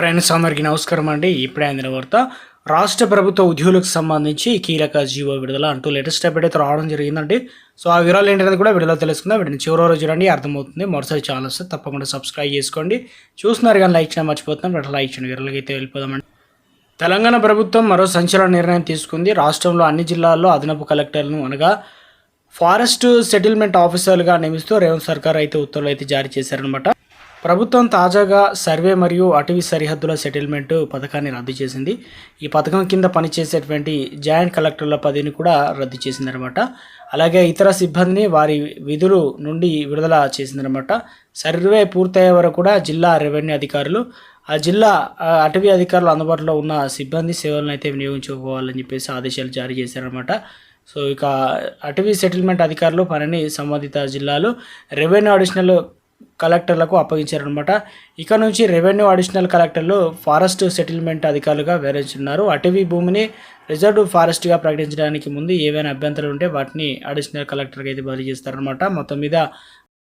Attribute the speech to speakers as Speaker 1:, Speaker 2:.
Speaker 1: Friends అందరికీ నమస్కారం అండి. ఇప్పుడే అందిన వార్త రాష్ట్ర ప్రభుత్వ ఉద్యోగులకు సంబంధించి కీలక జీవో విడుదల అంటూ లేటెస్ట్ అప్డేట్ అయితే రావడం జరిగిందండి. సో ఆ వివరాలు ఏంటనేది కూడా విడుదల తెలుసుకుందాం. వీటిని చివరి రోజు చూడండి అర్థమవుతుంది. మరోసారి ఛానల్ వస్తే తప్పకుండా సబ్స్క్రైబ్ చేసుకోండి. చూస్తున్నారు కానీ లైక్ చేయడం మర్చిపోతున్నాం. అట్లా లైక్ చేయండి. వివరాలకి అయితే వెళ్ళిపోదామండి. తెలంగాణ ప్రభుత్వం మరో సంచలన నిర్ణయం తీసుకుంది. రాష్ట్రంలో అన్ని జిల్లాల్లో అదనపు కలెక్టర్లను అనగా ఫారెస్ట్ సెటిల్మెంట్ ఆఫీసర్లుగా నియమిస్తూ రేవంత్ సర్కార్ అయితే ఉత్తర్వులు అయితే జారీ చేశారనమాట ప్రభుత్వం తాజాగా సర్వే మరియు అటవీ సరిహద్దుల సెటిల్మెంట్ పథకాన్ని రద్దు చేసింది. ఈ పథకం కింద పనిచేసేటువంటి జాయింట్ కలెక్టర్ల పదవిని కూడా రద్దు చేసిందనమాట. అలాగే ఇతర సిబ్బందిని వారి విధులు నుండి విడుదల చేసిందనమాట. సర్వే పూర్తయ్యే వరకు కూడా జిల్లా రెవెన్యూ అధికారులు ఆ జిల్లా అటవీ అధికారులు అందుబాటులో ఉన్న సిబ్బంది సేవలను అయితే వినియోగించుకోవాలని చెప్పేసి ఆదేశాలు జారీ చేశారనమాట. సో ఇక అటవీ సెటిల్మెంట్ అధికారులు పనిని సంబంధిత జిల్లాలు రెవెన్యూ అడిషనల్ కలెక్టర్లకు అప్పగించారనమాట ఇక నుంచి రెవెన్యూ అడిషనల్ కలెక్టర్లు ఫారెస్ట్ సెటిల్మెంట్ అధికారులుగా వివరించున్నారు అటవీ భూమిని రిజర్వ్డ్ ఫారెస్ట్గా ప్రకటించడానికి ముందు ఏవైనా అభ్యంతరాలు ఉంటే వాటిని అడిషనల్ కలెక్టర్కి అయితే బదిలీ చేస్తారనమాట మొత్తం మీద